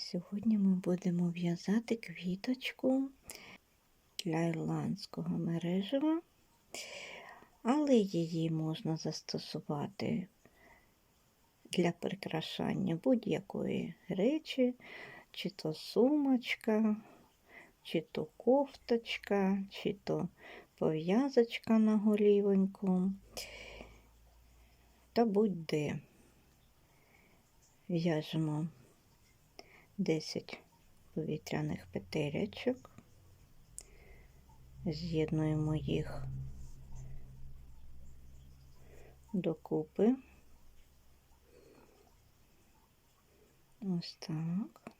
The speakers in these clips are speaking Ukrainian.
Сьогодні ми будемо в'язати квіточку для ірландського мережева, але її можна застосувати для прикрашання будь-якої речі, чи то сумочка, чи то кофточка, чи то пов'язочка на голівоньку, та будь-де. В'яжемо 10 повітряних петелечок, з'єднуємо їх докупи. Ось так.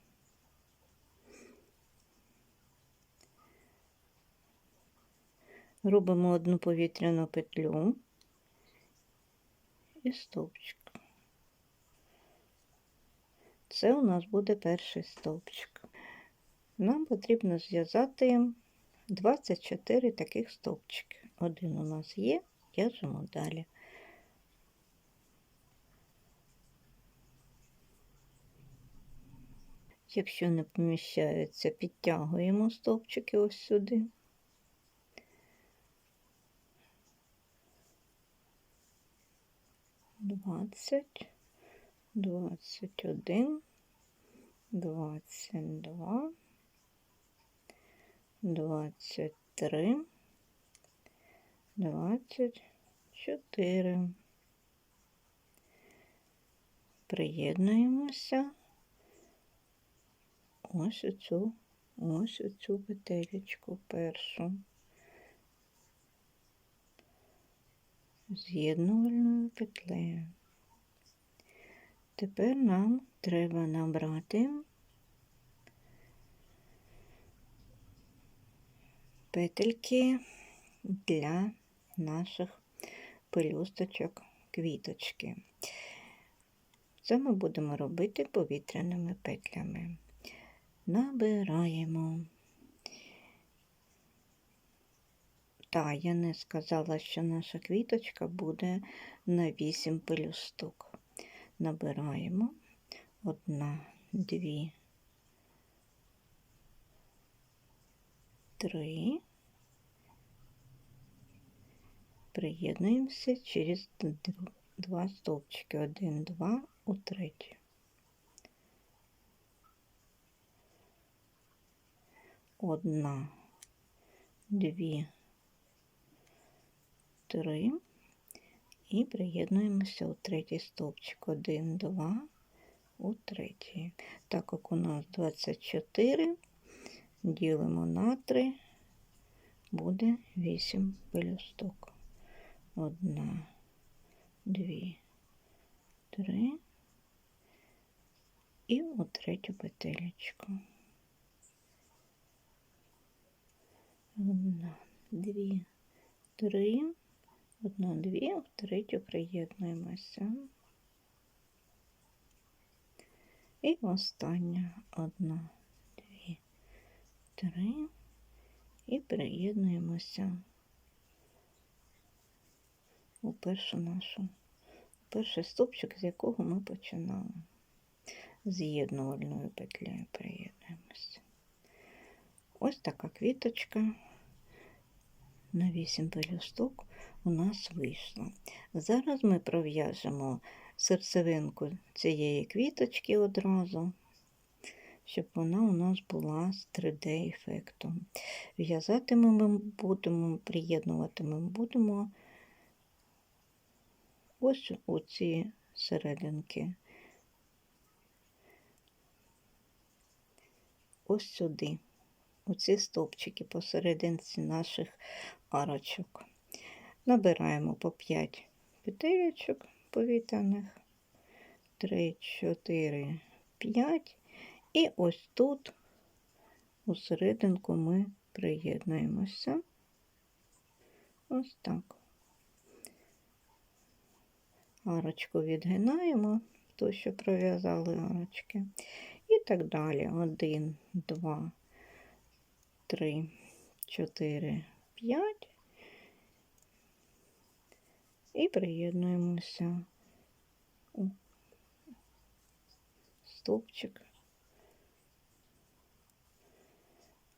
Робимо одну повітряну петлю і стовпчик. Це у нас буде перший стовпчик. Нам потрібно зв'язати 24 таких стовпчики. Один у нас є, в'яжемо далі. Якщо не поміщається, підтягуємо стовпчики ось сюди. Двадцять, двадцять один, двадцять два, двадцять три, двадцять чотири. Приєднуємося ось оцю, ось оцю петелечку першу. З'єднувальною петлею. Тепер нам треба набрати петельки для наших пелюсточок квіточки. Це ми будемо робити повітряними петлями. Набираємо. Та, я не сказала, що наша квіточка буде на 8 пелюсток. Набираємо одна, дві, три. Приєднуємося через два стовпчики. Один, два, у третій. Одна, дві, три. І приєднуємося у третій стовпчик. Один, два, у третій. Так як у нас 24, ділимо на 3, буде 8 пелюсток. Одна, дві, три і у третю петелечку. Одна, дві, три, одна, дві, в третю приєднуємося. І остання одна, дві, три, і приєднуємося у першу нашу, перший стовпчик, з якого ми починали. З'єднувальною петлею приєднуємося. Ось така квіточка на 8 пелюсток у нас вийшла. Зараз ми пров'яжемо серцевинку цієї квіточки одразу, щоб вона у нас була з 3D-ефектом. В'язати ми будемо, приєднувати ми будемо ось у ці серединки. Ось сюди оці стовпчики посерединці наших арочок. Набираємо по 5 петелечок повітряних, 3, 4, 5. І ось тут у серединку ми приєднуємося. Ось так. Арочку відгинаємо, то, що пров'язали арочки. І так далі. Один, два, три, чотири, п'ять. І приєднуємося у стовпчик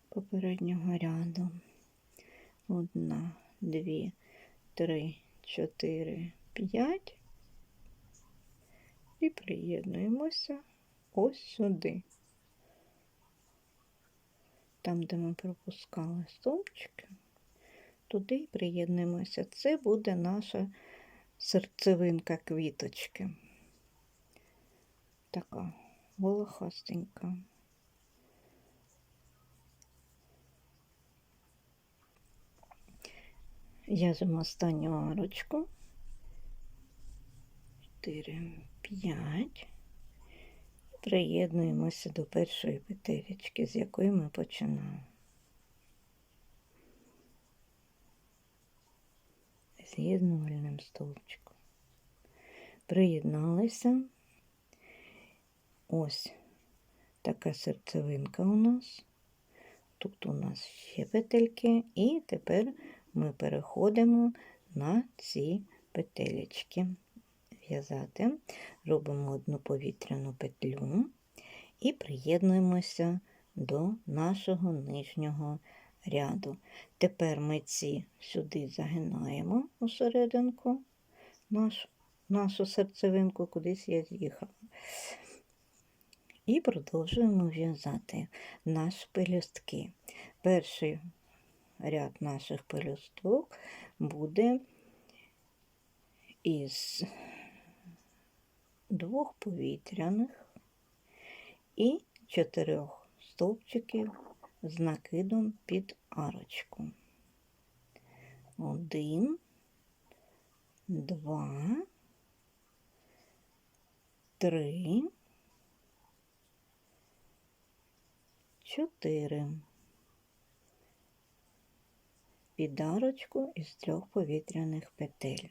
попереднього ряду. Одна, дві, три, чотири, п'ять. І приєднуємося ось сюди. Там, де ми пропускали стовпчики, туди і приєднуємося. Це буде наша серцевинка квіточки. Така волохастенька. В'яжемо останню арочку. 4, 5. Приєднуємося до першої петелечки, з якої ми починаємо. З'єднувальним стовпчиком. Приєдналися. Ось така серцевинка у нас. Тут у нас ще петельки, і тепер ми переходимо на ці петелечки. В'язати, робимо одну повітряну петлю і приєднуємося до нашого нижнього ряду. Тепер ми ці сюди загинаємо у серединку, нашу, нашу серцевинку, кудись я з'їхала. І продовжуємо в'язати наші пелюстки. Перший ряд наших пелюсток буде із двох повітряних і чотирьох стовпчиків з накидом під арочку. Один, два, три, чотири. Під арочку із трьох повітряних петель.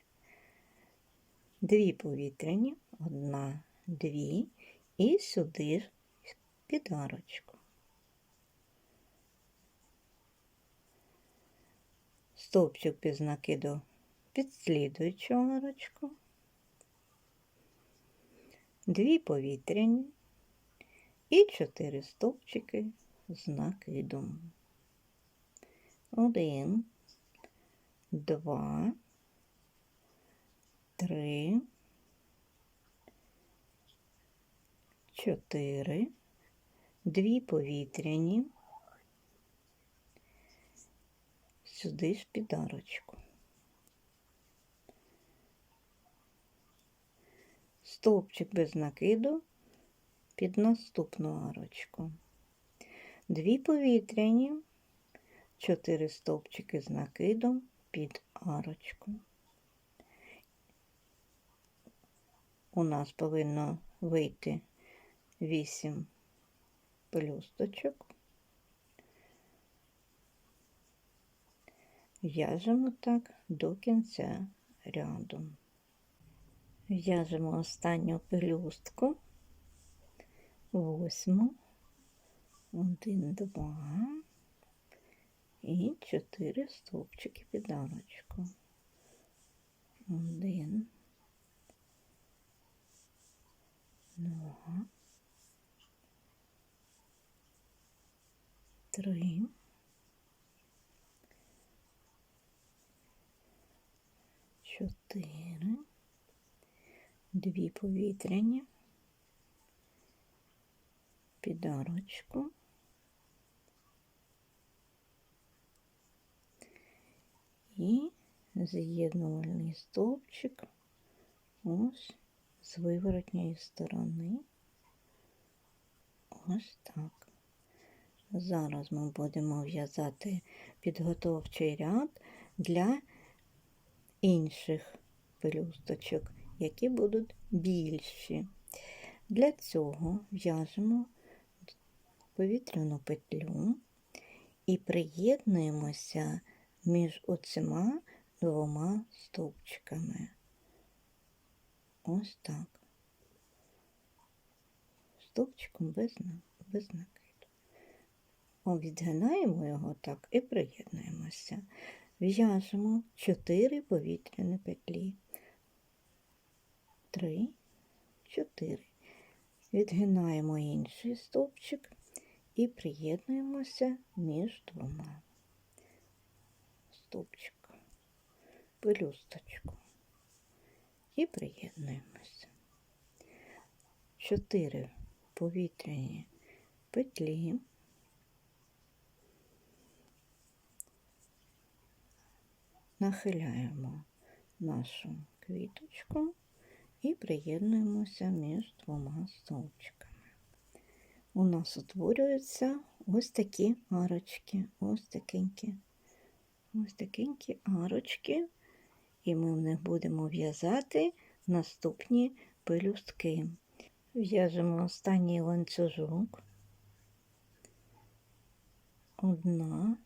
Дві повітряні, одна, дві, і сюди під арочку. Стовпчик без накиду під слідуючу арочку. Дві повітряні і чотири стовпчики з накидом. Один, два, три, чотири, дві повітряні, сюди ж під арочку. Стовпчик без накиду під наступну арочку. Дві повітряні, чотири стовпчики з накидом під арочку. У нас повинно вийти 8 пелюсточок. В'яжемо так до кінця ряду. В'яжемо останню пелюстку, восьму, один, два. І чотири стовпчики під арочку. Один, два, три, чотири, дві повітряні, під арочку. І з'єднувальний стовпчик ось з виворотньої сторони. Ось так. Зараз ми будемо в'язати підготовчий ряд для інших пелюсточок, які будуть більші. Для цього в'яжемо повітряну петлю і приєднуємося між оцима двома стовпчиками. Ось так. Стовпчиком без, без накиду. Відгинаємо його так і приєднуємося. В'яжемо 4 повітряні петлі. 3, 4. Відгинаємо інший стовпчик і приєднуємося між двома. Стовпчик, пелюсточку. І приєднуємося. Чотири повітряні петлі. Нахиляємо нашу квіточку і приєднуємося між двома стовпчиками. У нас утворюються ось такі арочки, ось такенькі, ось такенькі арочки, і ми в них будемо в'язати наступні пелюстки. В'яжемо останній ланцюжок. Одна,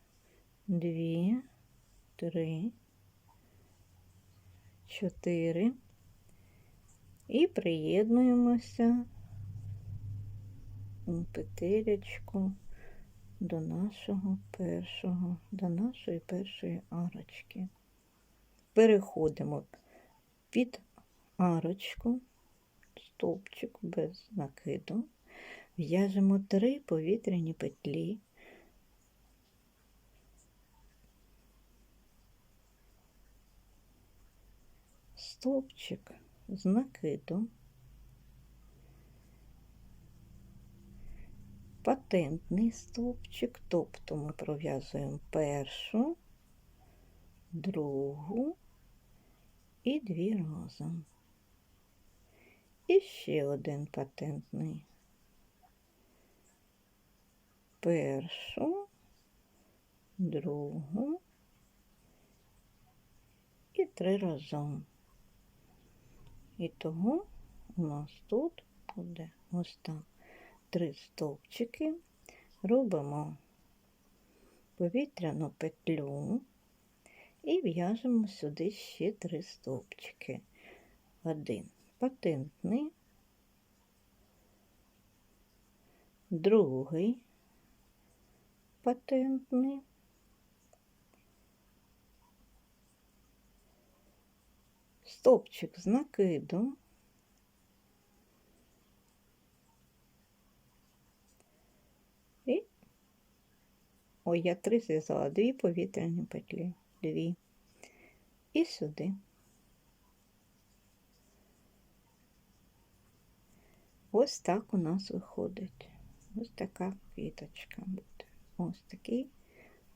дві, три, чотири. І приєднуємося у петелечку до нашого першого, до нашої першої арочки. Переходимо під арочку, стовпчик без накиду, в'яжемо три повітряні петлі. Стовпчик з накидом, патентний стовпчик, тобто ми пров'язуємо першу, другу і дві разом. І ще один патентний. Першу, другу і три разом. І того у нас тут буде ось так три стовпчики, робимо повітряну петлю і в'яжемо сюди ще три стовпчики. Один патентний, другий патентний. Стовпчик з накидом. І ой, я три зв'язала, дві повітряні петлі, дві. І сюди. Ось так у нас виходить. Ось така квіточка буде. Ось такий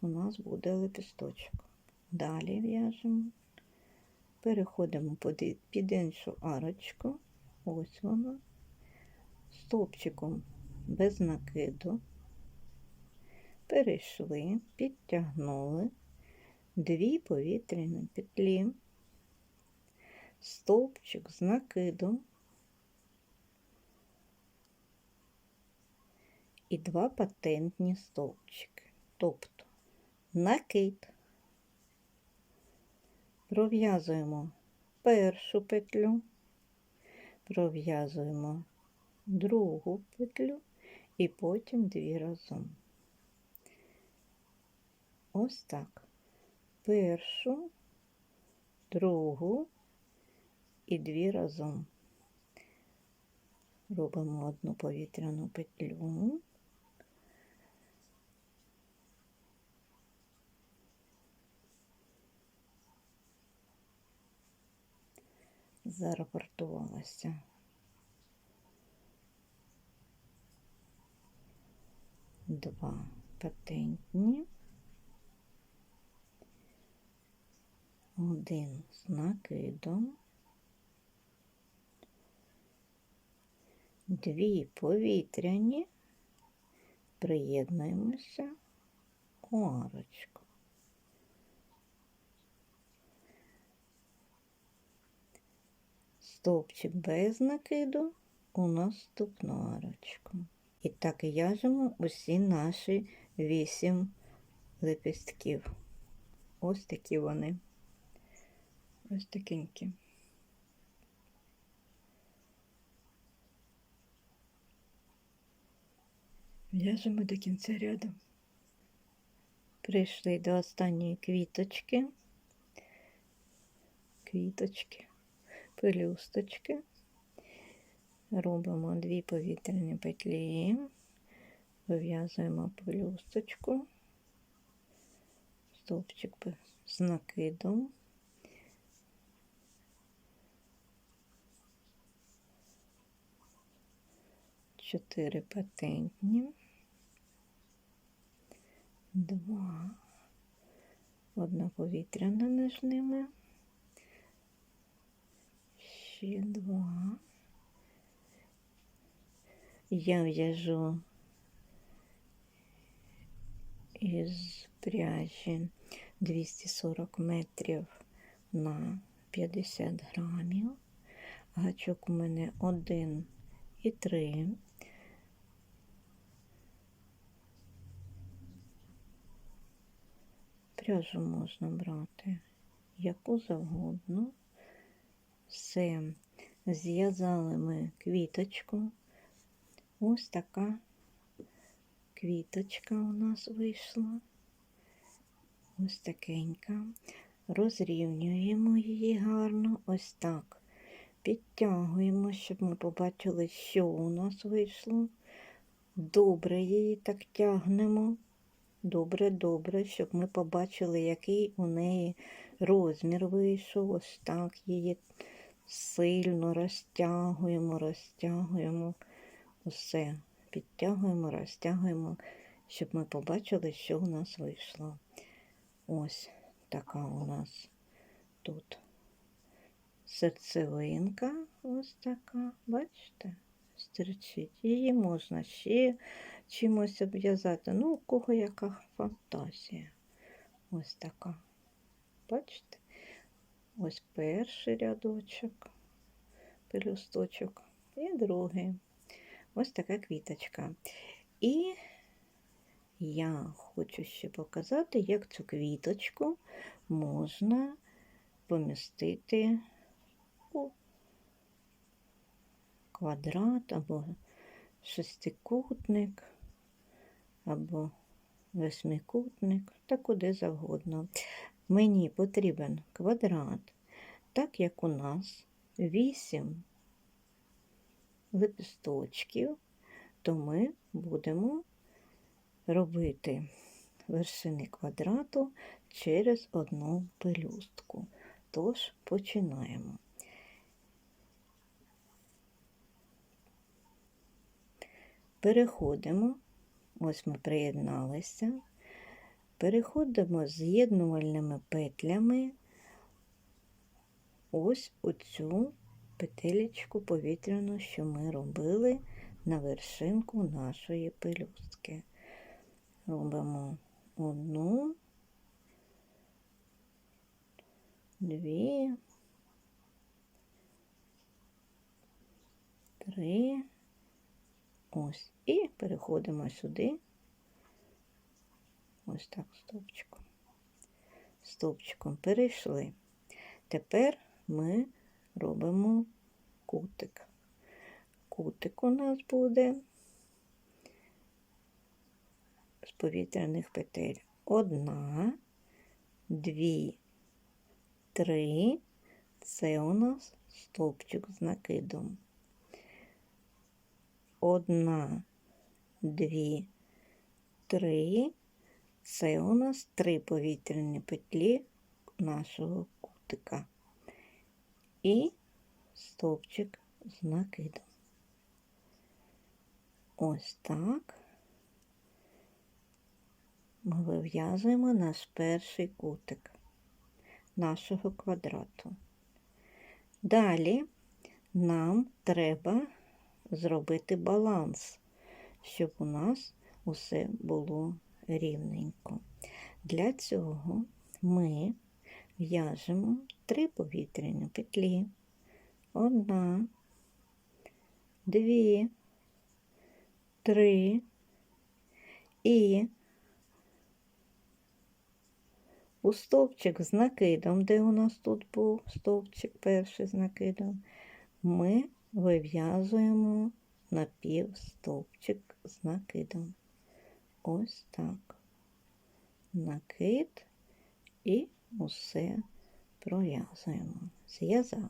у нас буде лепісточок. Далі в'яжемо, переходимо під іншу арочку, ось вона, стовпчиком без накиду, перейшли, підтягнули. Дві повітряні петлі, стовпчик з накидом, і два патентні стовпчики. Тобто накид. Пров'язуємо першу петлю, пров'язуємо другу петлю і потім дві разом. Ось так. Першу, другу і дві разом. Робимо одну повітряну петлю. Зарапортувалася. Два патентні, один з накидом, дві повітряні, приєднуємося у арочку. Стовпчик без накиду у наступну арочку. І так в'яжемо усі наші вісім лепістків. Ось такі вони. Ось такенькі. В'яжемо до кінця ряду. Прийшли до останньої квіточки. Квіточки пелюсточки, робимо дві повітряні петлі, вив'язуємо пелюсточку, стовпчик з накидом. Чотири патентні. Два. Одна повітряна між ними. Ще два. Я в'яжу із пряжі 240 метрів на 50 грамів. Гачок у мене 1 і 3. Пряжу можна брати яку завгодно. Все, зв'язали ми квіточку. Ось така квіточка у нас вийшла. Ось такенька. Розрівнюємо її гарно, ось так. Підтягуємо, щоб ми побачили, що у нас вийшло. Добре її так тягнемо. Добре, добре, щоб ми побачили, який у неї розмір вийшов. Ось так її сильно розтягуємо, розтягуємо. Усе підтягуємо, розтягуємо, щоб ми побачили, що у нас вийшло. Ось така у нас тут серцевинка, ось така, бачите, стерчить. Її можна ще чимось обв'язати. Ну, у кого яка фантазія. Ось така. Бачите? Ось перший рядочок, пелюсточок, і другий. Ось така квіточка. І я хочу ще показати, як цю квіточку можна помістити у квадрат або шестикутник, або восьмикутник, та куди завгодно. Мені потрібен квадрат, так як у нас 8 лепісточків, то ми будемо робити вершини квадрату через одну пелюстку. Тож починаємо. Переходимо, ось ми приєдналися, переходимо з'єднувальними петлями ось у цю петелечку повітряну, що ми робили на вершинку нашої пелюстки. Робимо одну, дві, три. Ось. І переходимо сюди. Ось так стовпчиком. Стовпчиком перейшли. Тепер ми робимо кутик. Кутик у нас буде з повітряних петель. Одна, дві, три. Це у нас стовпчик з накидом. Одна, дві, три. Це у нас три повітряні петлі нашого кутика. І стовпчик з накидом. Ось так ми вив'язуємо наш перший кутик нашого квадрату. Далі нам треба зробити баланс, щоб у нас усе було рівненько. Для цього ми в'яжемо три повітряні петлі. Одна, дві, три і у стовпчик з накидом, де у нас тут був стовпчик перший з накидом, ми вив'язуємо напівстовпчик з накидом. Ось так. Накид і усе пров'язуємо. Зв'язали.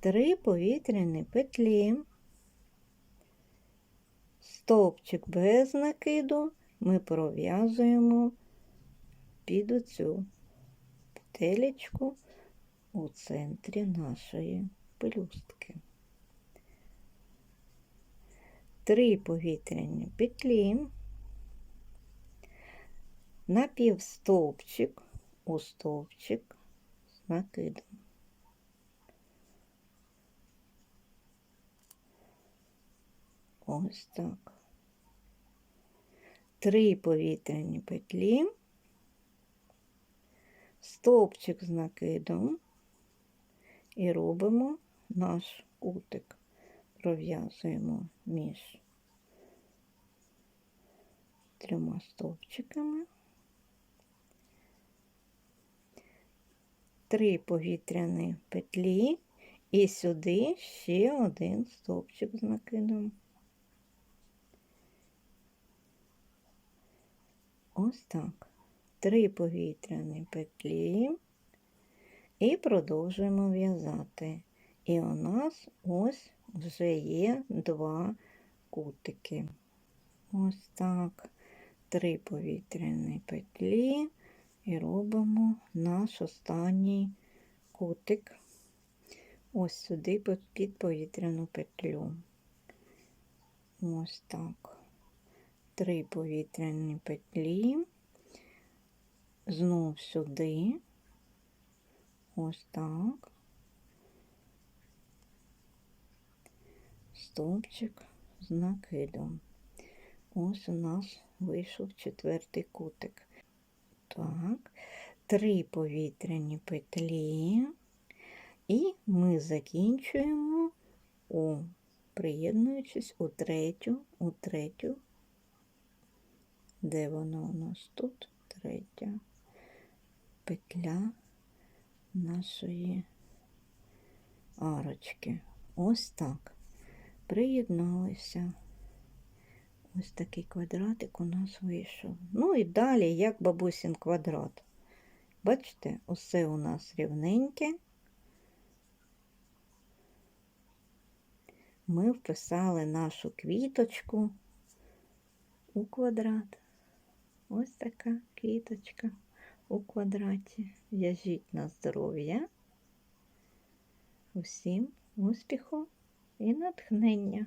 Три повітряні петлі, Стовпчик без накиду ми пров'язуємо під оцю петелечку у центрі нашої пелюстки. Три повітряні петлі, напівстовпчик у стовпчик з накидом. Ось так. Три повітряні петлі, стовпчик з накидом і робимо наш кутик. Пров'язуємо між трьома стовпчиками. Три повітряні петлі і сюди ще один стовпчик з накидом. Ось так. Три повітряні петлі і продовжуємо в'язати. І у нас ось вже є два кутики. Ось так. Три повітряні петлі і робимо наш останній кутик ось сюди під- повітряну петлю. Ось так. Три повітряні петлі, знов сюди, ось так. Стовпчик з накидом. Ось у нас вийшов четвертий кутик. Так, три повітряні петлі, і ми закінчуємо у приєднуючись у третю, у третю, де вона у нас тут третя петля нашої арочки. Ось так. Приєдналися. Ось такий квадратик у нас вийшов. Ну і далі, як бабусін квадрат. Бачите, усе у нас рівненьке. Ми вписали нашу квіточку у квадрат. Ось така квіточка у квадраті. В'яжіть на здоров'я. Усім успіху і натхнення!